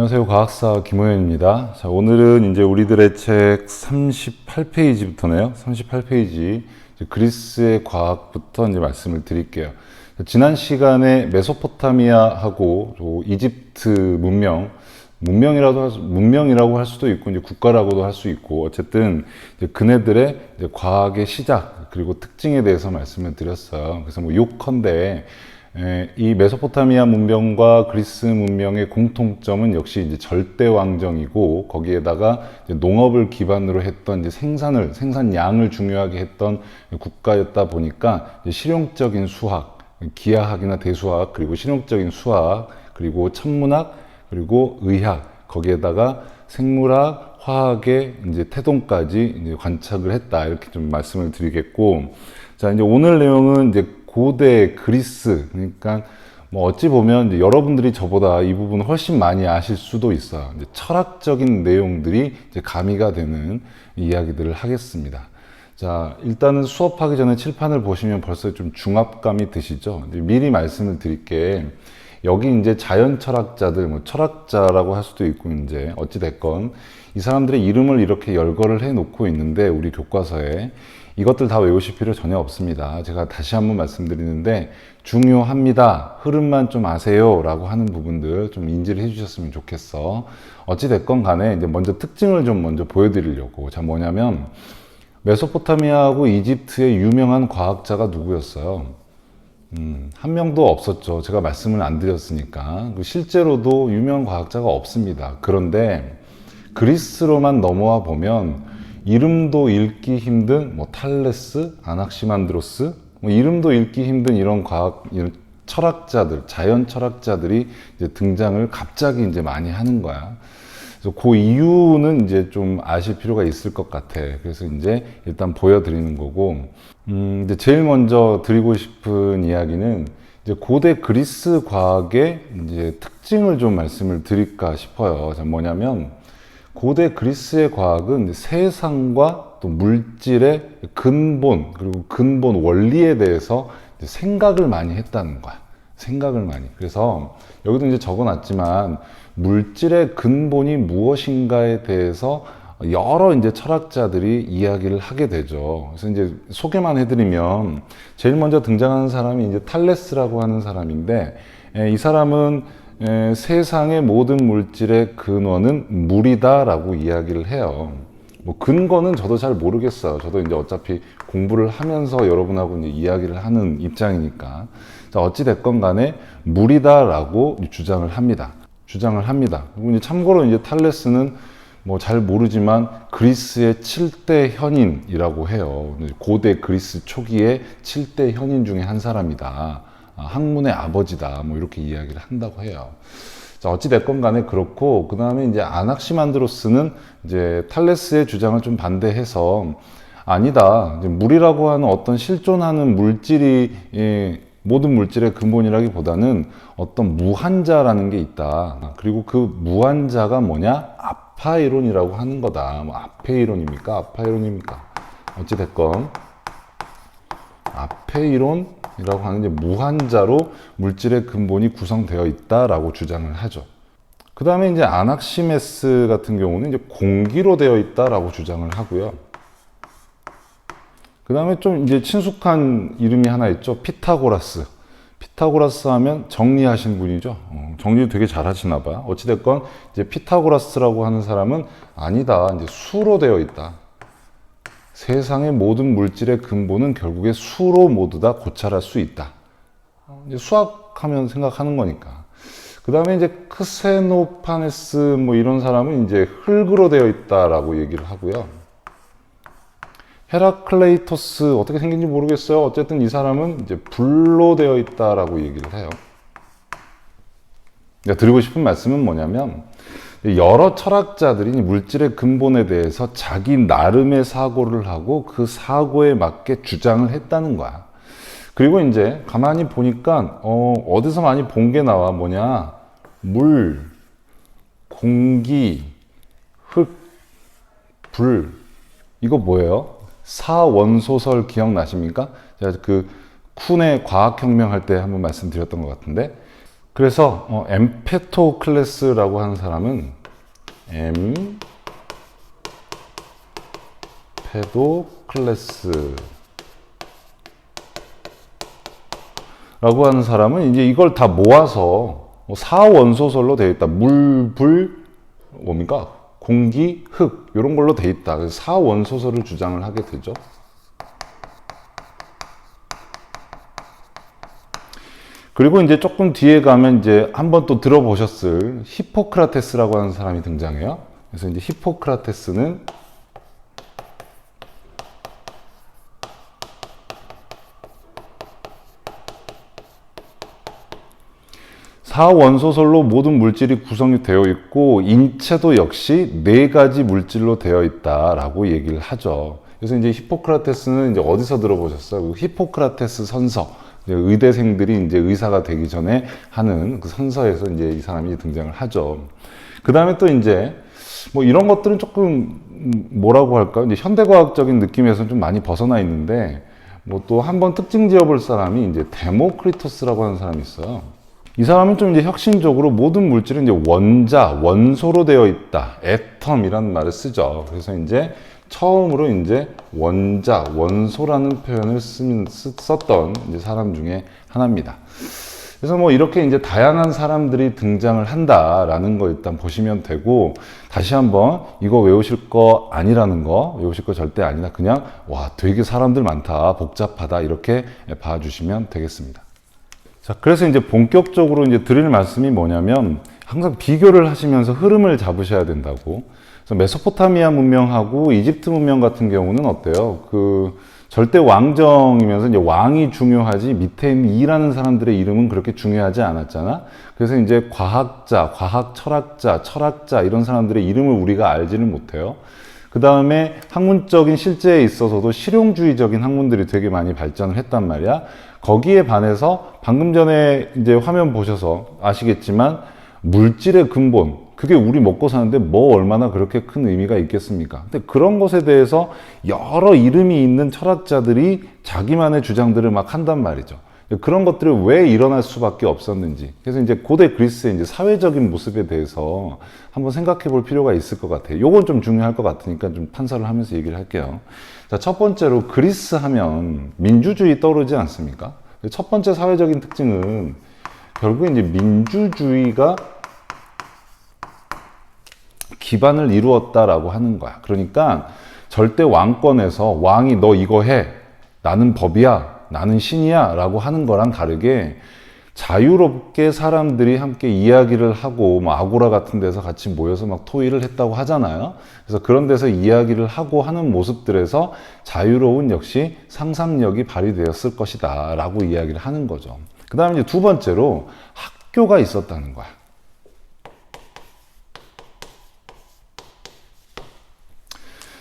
안녕하세요. 과학사 김호연입니다. 자, 오늘은 이제 우리들의 책 38페이지부터네요. 38페이지. 그리스의 과학부터 이제 말씀을 드릴게요. 지난 시간에 메소포타미아하고 또 이집트 문명, 문명이라도 할 수, 문명이라고 할 수도 있고 이제 국가라고도 할 수 있고 어쨌든 그네들의 과학의 시작 그리고 특징에 대해서 말씀을 드렸어요. 그래서 뭐 요컨대 에, 이 메소포타미아 문명과 그리스 문명의 공통점은 역시 이제 절대 왕정이고 거기에다가 농업을 기반으로 했던 이제 생산을 생산량을 중요하게 했던 국가였다 보니까 실용적인 수학, 기하학이나 대수학 그리고 실용적인 수학 그리고 천문학 그리고 의학 거기에다가 생물학, 화학의 이제 태동까지 이제 관측을 했다. 이렇게 좀 말씀을 드리겠고 자 이제 오늘 내용은 이제 고대 그리스 그러니까 뭐 어찌 보면 여러분들이 저보다 이 부분 훨씬 많이 아실 수도 있어요. 철학적인 내용들이 가미가 되는 이야기들을 하겠습니다. 자, 일단은 수업하기 전에 칠판을 보시면 벌써 좀 중압감이 드시죠? 미리 말씀을 드릴게. 여기 이제 자연 철학자들, 뭐 철학자라고 할 수도 있고, 이제 어찌됐건 이 사람들의 이름을 이렇게 열거를 해 놓고 있는데, 우리 교과서에 이것들 다 외우실 필요 전혀 없습니다. 제가 다시 한번 말씀드리는데, 중요합니다. 흐름만 좀 아세요. 라고 하는 부분들 좀 인지를 해 주셨으면 좋겠어. 어찌됐건 간에 이제 먼저 특징을 좀 먼저 보여드리려고. 자, 뭐냐면, 메소포타미아하고 이집트의 유명한 과학자가 누구였어요? 음, 한 명도 없었죠. 제가 말씀을 안 드렸으니까. 그 실제로도 유명한 과학자가 없습니다. 그런데 그리스로만 넘어와 보면 이름도 읽기 힘든 뭐 탈레스, 아낙시만드로스, 뭐 이름도 읽기 힘든 이런 과학, 이런 철학자들, 자연 철학자들이 이제 등장을 갑자기 이제 많이 하는 거야. 그래서 그 이유는 이제 좀 아실 필요가 있을 것 같아. 그래서 이제 일단 보여드리는 거고, 음, 이제 제일 먼저 드리고 싶은 이야기는 이제 고대 그리스 과학의 이제 특징을 좀 말씀을 드릴까 싶어요. 자, 뭐냐면 고대 그리스의 과학은 세상과 또 물질의 근본 그리고 근본 원리에 대해서 생각을 많이 했다는 거야. 생각을 많이. 그래서 여기도 이제 적어놨지만 물질의 근본이 무엇인가에 대해서 여러 이제 철학자들이 이야기를 하게 되죠. 그래서 이제 소개만 해드리면 제일 먼저 등장하는 사람이 이제 탈레스라고 하는 사람인데 이 사람은 세상의 모든 물질의 근원은 물이다라고 이야기를 해요. 뭐 근거는 저도 잘 모르겠어요. 저도 이제 어차피 공부를 하면서 여러분하고 이제 이야기를 하는 입장이니까. 자, 어찌됐건 간에 물이다라고 주장을 합니다. 주장을 합니다. 그리고 이제 참고로 이제 탈레스는 뭐 잘 모르지만 그리스의 7대 현인이라고 해요. 고대 그리스 초기의 7대 현인 중에 한 사람이다. 아, 학문의 아버지다. 뭐 이렇게 이야기를 한다고 해요. 자, 어찌됐건 간에 그렇고, 그 다음에 이제 아낙시만드로스는 이제 탈레스의 주장을 좀 반대해서 아니다. 물이라고 하는 어떤 실존하는 물질이 예, 모든 물질의 근본이라기보다는 어떤 무한자라는 게 있다. 그리고 그 무한자가 뭐냐? 아파이론이라고 하는 거다. 뭐 아페이론입니까? 아파이론입니까? 어찌됐건 아페이론 이라고 하는 이제 무한자로 물질의 근본이 구성되어 있다라고 주장을 하죠. 그 다음에 이제 아낙시메스 같은 경우는 이제 공기로 되어 있다라고 주장을 하고요. 그 다음에 좀 이제 친숙한 이름이 하나 있죠. 피타고라스. 피타고라스 하면 정리하신 분이죠. 어, 정리 되게 잘 하시나 봐요. 어찌됐건 이제 피타고라스라고 하는 사람은 아니다. 이제 수로 되어 있다. 세상의 모든 물질의 근본은 결국에 수로 모두 다 고찰할 수 있다. 이제 수학하면 생각하는 거니까. 그 다음에 이제 크세노파네스 뭐 이런 사람은 이제 흙으로 되어 있다라고 얘기를 하고요. 헤라클레이토스 어떻게 생긴지 모르겠어요. 어쨌든 이 사람은 이제 불로 되어 있다라고 얘기를 해요. 그러니까 드리고 싶은 말씀은 뭐냐면 여러 철학자들이 물질의 근본에 대해서 자기 나름의 사고를 하고 그 사고에 맞게 주장을 했다는 거야. 그리고 이제 가만히 보니까 어, 어디서 많이 본 게 나와 뭐냐 물, 공기, 흙, 불 이거 뭐예요? 사원소설 기억나십니까? 제가 그 쿤의 과학혁명 할 때 한번 말씀드렸던 것 같은데 그래서 어, 엠페토클레스라고 하는 사람은 엠 페도클레스 라고 하는 사람은 이제 이걸 다 모아서 뭐 사원소설로 되어 있다. 물, 불, 뭡니까? 공기, 흙 이런 걸로 되어 있다. 사원소설을 주장을 하게 되죠. 그리고 이제 조금 뒤에 가면 이제 한번 또 들어보셨을 히포크라테스라고 하는 사람이 등장해요. 그래서 이제 히포크라테스는 사원소설로 모든 물질이 구성이 되어 있고 인체도 역시 네 가지 물질로 되어 있다라고 얘기를 하죠. 그래서 이제 히포크라테스는 이제 어디서 들어보셨어요? 그 히포크라테스 선서. 이제 의대생들이 이제 의사가 되기 전에 하는 그 선서에서 이제 이 사람이 등장을 하죠. 그 다음에 또 이제 뭐 이런 것들은 조금 음, 뭐라고 할까? 이제 현대과학적인 느낌에서 좀 많이 벗어나 있는데 뭐 또 한 번 특징 지어볼 사람이 이제 데모크리토스라고 하는 사람이 있어요. 이 사람은 좀 이제 혁신적으로 모든 물질은 이제 원자, 원소로 되어 있다. 애텀이라는 말을 쓰죠. 그래서 이제 처음으로 이제 원자, 원소라는 표현을 쓰, 썼던 사람 중에 하나입니다. 그래서 뭐 이렇게 이제 다양한 사람들이 등장을 한다라는 거 일단 보시면 되고 다시 한번 이거 외우실 거 아니라는 거 외우실 거 절대 아니다. 그냥 와 되게 사람들 많다, 복잡하다 이렇게 봐주시면 되겠습니다. 자, 그래서 이제 본격적으로 이제 드릴 말씀이 뭐냐면 항상 비교를 하시면서 흐름을 잡으셔야 된다고. 메소포타미아 문명하고 이집트 문명 같은 경우는 어때요? 그 절대 왕정이면서 이제 왕이 중요하지 밑에 있는 이라는 사람들의 이름은 그렇게 중요하지 않았잖아. 그래서 이제 과학자, 과학 철학자, 철학자 이런 사람들의 이름을 우리가 알지는 못해요. 그 다음에 학문적인 실제에 있어서도 실용주의적인 학문들이 되게 많이 발전을 했단 말이야. 거기에 반해서 방금 전에 이제 화면 보셔서 아시겠지만 물질의 근본, 그게 우리 먹고 사는데 뭐 얼마나 그렇게 큰 의미가 있겠습니까? 근데 그런 것에 대해서 여러 이름이 있는 철학자들이 자기만의 주장들을 막 한단 말이죠. 그런 것들이 왜 일어날 수밖에 없었는지. 그래서 이제 고대 그리스의 이제 사회적인 모습에 대해서 한번 생각해 볼 필요가 있을 것 같아요. 요건 좀 중요할 것 같으니까 좀 판사를 하면서 얘기를 할게요. 자, 첫 번째로 그리스 하면 민주주의 떠오르지 않습니까? 첫 번째 사회적인 특징은 결국 이제 민주주의가 기반을 이루었다라고 하는 거야. 그러니까 절대 왕권에서 왕이 너 이거 해. 나는 법이야. 나는 신이야. 라고 하는 거랑 다르게 자유롭게 사람들이 함께 이야기를 하고 뭐 아고라 같은 데서 같이 모여서 막 토의를 했다고 하잖아요. 그래서 그런 데서 이야기를 하고 하는 모습들에서 자유로운 역시 상상력이 발휘되었을 것이다 라고 이야기를 하는 거죠. 그 다음에 두 번째로 학교가 있었다는 거야.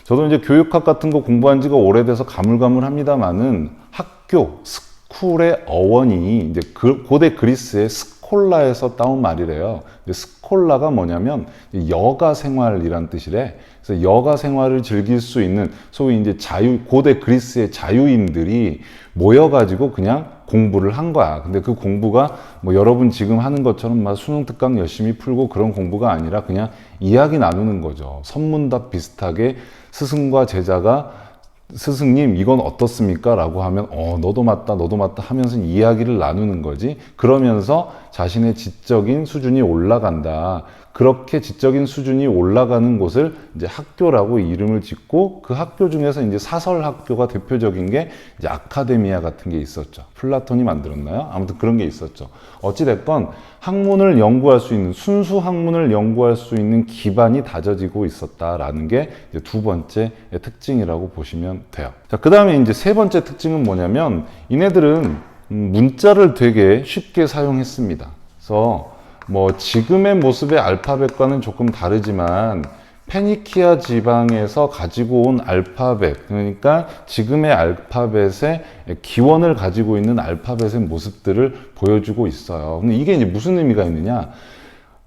저도 이제 교육학 같은 거 공부한 지가 오래돼서 가물가물합니다만은 학교, 스쿨의 어원이 이제 그 고대 그리스의 스콜라에서 따온 말이래요. 스콜라가 뭐냐면 여가 생활이란 뜻이래. 그래서 여가 생활을 즐길 수 있는 소위 이제 자유 고대 그리스의 자유인들이 모여가지고 그냥 공부를 한 거야. 근데 그 공부가 뭐 여러분 지금 하는 것처럼 막 수능 특강 열심히 풀고 그런 공부가 아니라 그냥 이야기 나누는 거죠. 선문답 비슷하게 스승과 제자가 스승님 이건 어떻습니까? 라고 하면 어 너도 맞다 너도 맞다 하면서 이야기를 나누는 거지 그러면서 자신의 지적인 수준이 올라간다 그렇게 지적인 수준이 올라가는 곳을 이제 학교라고 이름을 짓고 그 학교 중에서 이제 사설 학교가 대표적인 게 이제 아카데미아 같은 게 있었죠 플라톤이 만들었나요? 아무튼 그런 게 있었죠 어찌됐건 학문을 연구할 수 있는 순수 학문을 연구할 수 있는 기반이 다져지고 있었다라는 게 두 번째 특징이라고 보시면 돼요. 자, 그 다음에 이제 세 번째 특징은 뭐냐면 이네들은 문자를 되게 쉽게 사용했습니다. 그래서 뭐 지금의 모습의 알파벳과는 조금 다르지만 페니키아 지방에서 가지고 온 알파벳, 그러니까 지금의 알파벳의 기원을 가지고 있는 알파벳의 모습들을 보여주고 있어요. 근데 이게 이제 무슨 의미가 있느냐?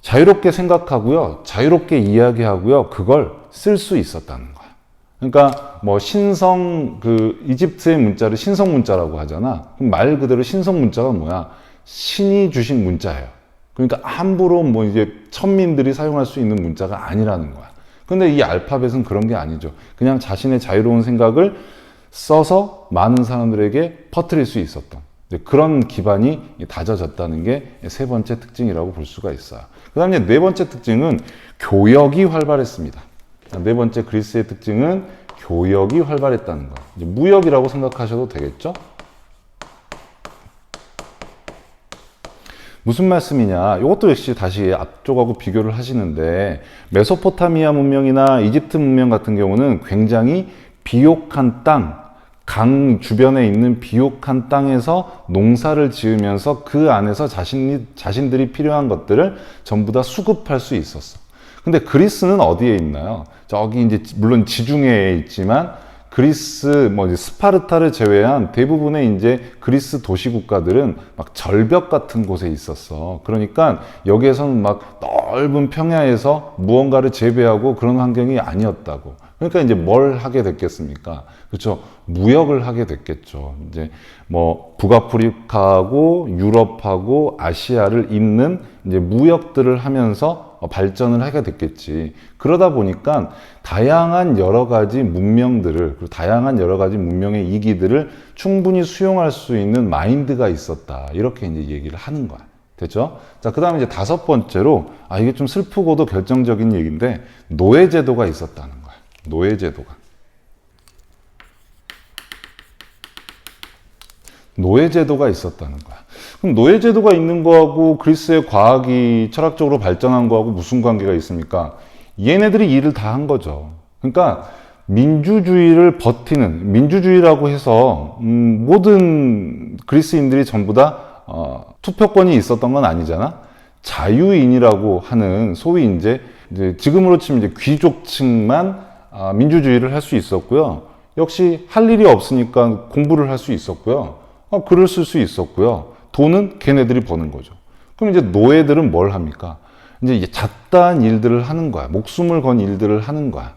자유롭게 생각하고요, 자유롭게 이야기하고요, 그걸 쓸 수 있었다는 거야. 그러니까 뭐 신성 그 이집트의 문자를 신성 문자라고 하잖아. 그럼 말 그대로 신성 문자가 뭐야? 신이 주신 문자예요. 그러니까 함부로 뭐 이제 천민들이 사용할 수 있는 문자가 아니라는 거야. 근데 이 알파벳은 그런 게 아니죠. 그냥 자신의 자유로운 생각을 써서 많은 사람들에게 퍼뜨릴 수 있었던 네, 그런 기반이 다져졌다는 게 세 번째 특징이라고 볼 수가 있어요. 그 다음에 네 번째 특징은 교역이 활발했습니다. 네 번째 그리스의 특징은 교역이 활발했다는 거. 무역이라고 생각하셔도 되겠죠? 무슨 말씀이냐? 이것도 역시 다시 앞쪽하고 비교를 하시는데 메소포타미아 문명이나 이집트 문명 같은 경우는 굉장히 비옥한 땅, 강 주변에 있는 비옥한 땅에서 농사를 지으면서 그 안에서 자신이, 자신들이 필요한 것들을 전부 다 수급할 수 있었어. 근데 그리스는 어디에 있나요? 저기 이제 물론 지중해에 있지만 그리스 뭐 이제 스파르타를 제외한 대부분의 이제 그리스 도시 국가들은 막 절벽 같은 곳에 있었어. 그러니까 여기에서는 막 넓은 평야에서 무언가를 재배하고 그런 환경이 아니었다고. 그러니까 이제 뭘 하게 됐겠습니까? 그렇죠. 무역을 하게 됐겠죠. 이제 뭐 북아프리카하고 유럽하고 아시아를 잇는 이제 무역들을 하면서 발전을 하게 됐겠지. 그러다 보니까 다양한 여러 가지 문명들을, 그리고 다양한 여러 가지 문명의 이기들을 충분히 수용할 수 있는 마인드가 있었다. 이렇게 이제 얘기를 하는 거야. 됐죠? 자, 그 다음에 이제 다섯 번째로, 아, 이게 좀 슬프고도 결정적인 얘기인데, 노예제도가 있었다는 거야. 노예제도가. 노예제도가 있었다는 거야. 그럼 노예 제도가 있는 거하고 그리스의 과학이 철학적으로 발전한 거하고 무슨 관계가 있습니까? 얘네들이 일을 다 한 거죠. 그러니까 민주주의를 버티는 민주주의라고 해서 음, 모든 그리스인들이 전부 다 어, 투표권이 있었던 건 아니잖아. 자유인이라고 하는 소위 이제, 이제 지금으로 치면 이제 귀족층만 아, 민주주의를 할 수 있었고요. 역시 할 일이 없으니까 공부를 할 수 있었고요. 어, 글을 쓸 수 있었고요. 돈은 걔네들이 버는 거죠. 그럼 이제 노예들은 뭘 합니까? 이제 잡다한 일들을 하는 거야. 목숨을 건 일들을 하는 거야.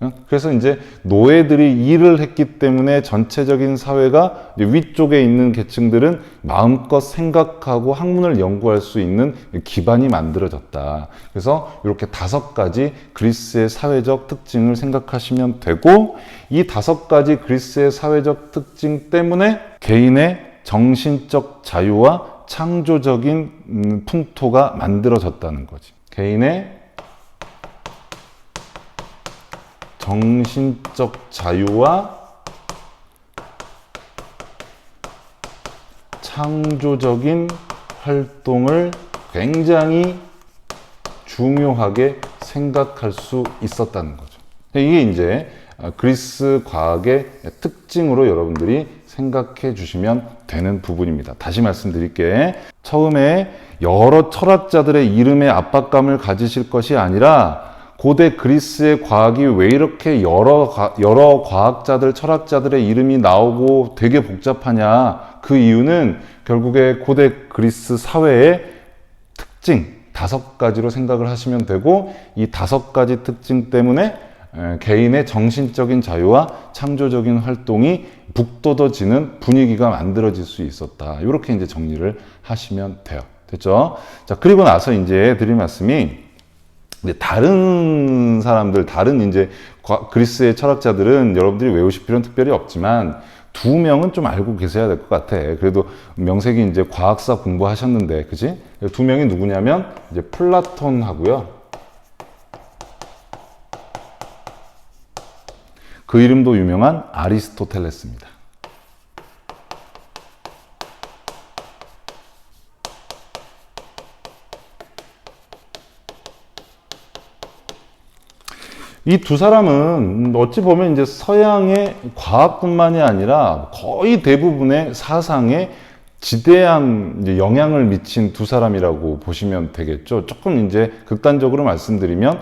어? 그래서 이제 노예들이 일을 했기 때문에 전체적인 사회가 위쪽에 있는 계층들은 마음껏 생각하고 학문을 연구할 수 있는 기반이 만들어졌다. 그래서 이렇게 다섯 가지 그리스의 사회적 특징을 생각하시면 되고 이 다섯 가지 그리스의 사회적 특징 때문에 개인의 정신적 자유와 창조적인 음, 풍토가 만들어졌다는 거지. 개인의 정신적 자유와 창조적인 활동을 굉장히 중요하게 생각할 수 있었다는 거죠. 이게 이제 그리스 과학의 특징으로 여러분들이 생각해 주시면 되는 부분입니다. 다시 말씀드릴게. 처음에 여러 철학자들의 이름에 압박감을 가지실 것이 아니라 고대 그리스의 과학이 왜 이렇게 여러, 여러 과학자들, 철학자들의 이름이 나오고 되게 복잡하냐. 그 이유는 결국에 고대 그리스 사회의 특징, 다섯 가지로 생각을 하시면 되고, 이 다섯 가지 특징 때문에 개인의 정신적인 자유와 창조적인 활동이 북돋워지는 분위기가 만들어질 수 있었다. 이렇게 이제 정리를 하시면 돼요. 됐죠? 자, 그리고 나서 이제 드릴 말씀이 다른 사람들, 다른 이제 그리스의 철학자들은 여러분들이 외우실 필요는 특별히 없지만 두 명은 좀 알고 계셔야 될 것 같아. 그래도 명색이 이제 과학사 공부하셨는데, 그지? 두 명이 누구냐면 이제 플라톤하고요. 그 이름도 유명한 아리스토텔레스입니다. 이 두 사람은 어찌 보면 이제 서양의 과학뿐만이 아니라 거의 대부분의 사상에 지대한 영향을 미친 두 사람이라고 보시면 되겠죠. 조금 이제 극단적으로 말씀드리면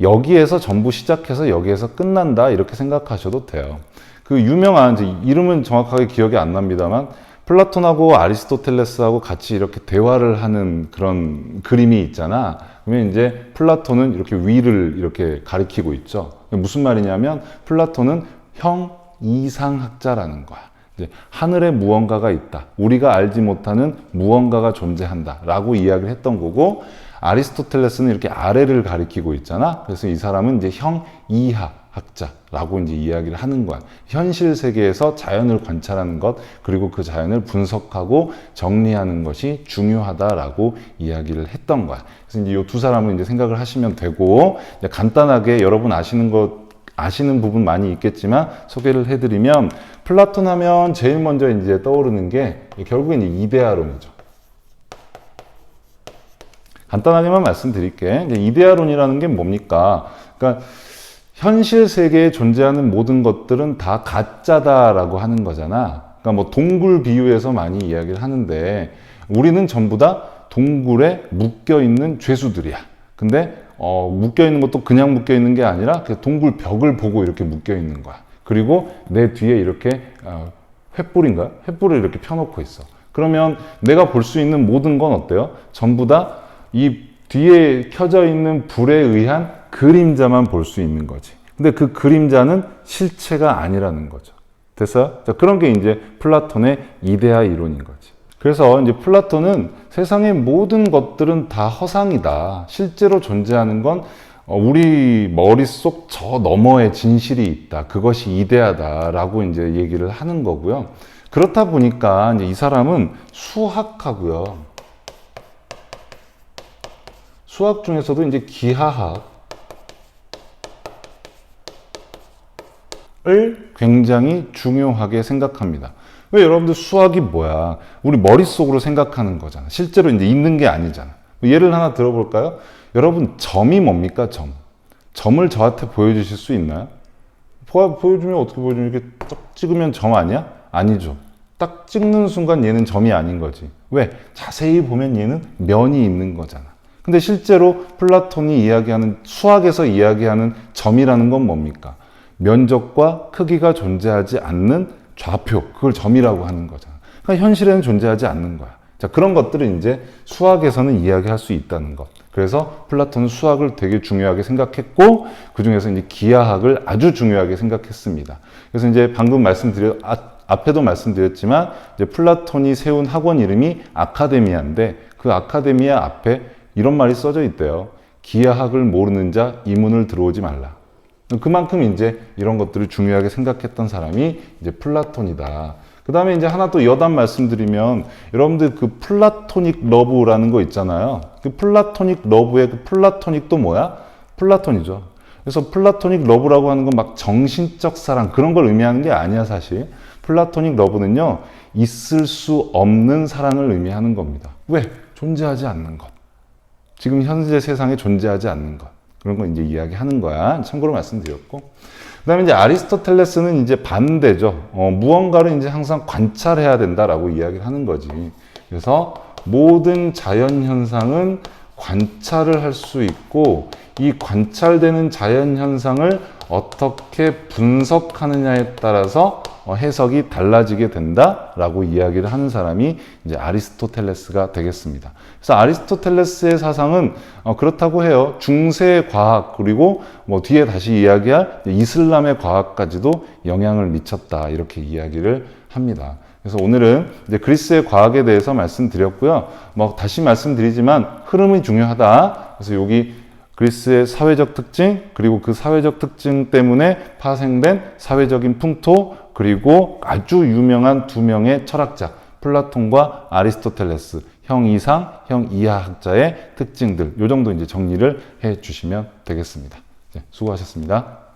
여기에서 전부 시작해서 여기에서 끝난다 이렇게 생각하셔도 돼요. 그 유명한 이제 이름은 정확하게 기억이 안 납니다만 플라톤하고 아리스토텔레스하고 같이 이렇게 대화를 하는 그런 그림이 있잖아. 그러면 이제 플라톤은 이렇게 위를 이렇게 가리키고 있죠. 무슨 말이냐면 플라톤은 형 이상학자라는 거야. 하늘에 무언가가 있다. 우리가 알지 못하는 무언가가 존재한다. 라고 이야기를 했던 거고, 아리스토텔레스는 이렇게 아래를 가리키고 있잖아. 그래서 이 사람은 이제 형 이하 학자라고 이제 이야기를 하는 거야. 현실 세계에서 자연을 관찰하는 것, 그리고 그 자연을 분석하고 정리하는 것이 중요하다라고 이야기를 했던 거야. 그래서 이제 이 두 사람을 이제 생각을 하시면 되고, 간단하게 여러분 아시는 것, 아시는 부분 많이 있겠지만 소개를 해드리면, 플라톤 하면 제일 먼저 이제 떠오르는 게 결국엔 이데아론이죠. 간단하게만 말씀드릴게. 이데아론이라는 게 뭡니까? 그러니까 현실 세계에 존재하는 모든 것들은 다 가짜다라고 하는 거잖아. 그러니까 뭐 동굴 비유에서 많이 이야기를 하는데 우리는 전부 다 동굴에 묶여 있는 죄수들이야. 근데 어, 묶여 있는 것도 그냥 묶여 있는 게 아니라 그 동굴 벽을 보고 이렇게 묶여 있는 거야. 그리고 내 뒤에 이렇게 어, 횃불인가? 횃불을 이렇게 펴놓고 있어. 그러면 내가 볼 수 있는 모든 건 어때요? 전부 다 이 뒤에 켜져 있는 불에 의한 그림자만 볼 수 있는 거지. 근데 그 그림자는 실체가 아니라는 거죠. 됐어요? 자, 그런 게 이제 플라톤의 이데아 이론인 거지. 그래서 이제 플라톤은 세상의 모든 것들은 다 허상이다. 실제로 존재하는 건 어, 우리 머릿속 저 너머에 진실이 있다. 그것이 이데아다라고 이제 얘기를 하는 거고요. 그렇다 보니까 이제 이 사람은 수학하고요. 수학 중에서도 이제 기하학 을 굉장히 중요하게 생각합니다. 왜 여러분들 수학이 뭐야? 우리 머릿속으로 생각하는 거잖아. 실제로 이제 있는 게 아니잖아. 예를 하나 들어볼까요? 여러분, 점이 뭡니까? 점. 점을 저한테 보여주실 수 있나요? 보, 보여주면 어떻게 보여주면 이렇게 딱 찍으면 점 아니야? 아니죠. 딱 찍는 순간 얘는 점이 아닌 거지. 왜? 자세히 보면 얘는 면이 있는 거잖아. 근데 실제로 플라톤이 이야기하는, 수학에서 이야기하는 점이라는 건 뭡니까? 면적과 크기가 존재하지 않는 좌표, 그걸 점이라고 하는 거잖아. 그러니까 현실에는 존재하지 않는 거야. 자, 그런 것들을 이제 수학에서는 이야기할 수 있다는 것. 그래서 플라톤은 수학을 되게 중요하게 생각했고, 그 중에서 이제 기하학을 아주 중요하게 생각했습니다. 그래서 이제 방금 말씀드려, 아, 앞에도 말씀드렸지만, 이제 플라톤이 세운 학원 이름이 아카데미아인데, 그 아카데미아 앞에 이런 말이 써져 있대요. 기하학을 모르는 자, 이 문을 들어오지 말라. 그만큼 이제 이런 것들을 중요하게 생각했던 사람이 이제 플라톤이다. 그 다음에 이제 하나 또 여담 말씀드리면 여러분들 그 플라토닉 러브라는 거 있잖아요. 그 플라토닉 러브의 그 플라토닉도 뭐야? 플라톤이죠. 그래서 플라토닉 러브라고 하는 건 막 정신적 사랑 그런 걸 의미하는 게 아니야 사실. 플라토닉 러브는요 있을 수 없는 사랑을 의미하는 겁니다. 왜? 존재하지 않는 것. 지금 현재 세상에 존재하지 않는 것. 그런 거 이제 이야기하는 거야. 참고로 말씀드렸고. 그 다음에 이제 아리스토텔레스는 이제 반대죠. 어, 무언가를 이제 항상 관찰해야 된다라고 이야기를 하는 거지. 그래서 모든 자연 현상은 관찰을 할 수 있고 이 관찰되는 자연 현상을 어떻게 분석하느냐에 따라서 어, 해석이 달라지게 된다라고 이야기를 하는 사람이 이제 아리스토텔레스가 되겠습니다. 그래서 아리스토텔레스의 사상은 어, 그렇다고 해요. 중세 과학 그리고 뭐 뒤에 다시 이야기할 이슬람의 과학까지도 영향을 미쳤다 이렇게 이야기를 합니다. 그래서 오늘은 이제 그리스의 과학에 대해서 말씀드렸고요. 뭐 다시 말씀드리지만 흐름이 중요하다. 그래서 여기 그리스의 사회적 특징 그리고 그 사회적 특징 때문에 파생된 사회적인 풍토 그리고 아주 유명한 두 명의 철학자 플라톤과 아리스토텔레스 형 이상, 형 이하 학자의 특징들 요 정도 이제 정리를 해 주시면 되겠습니다. 네, 수고하셨습니다.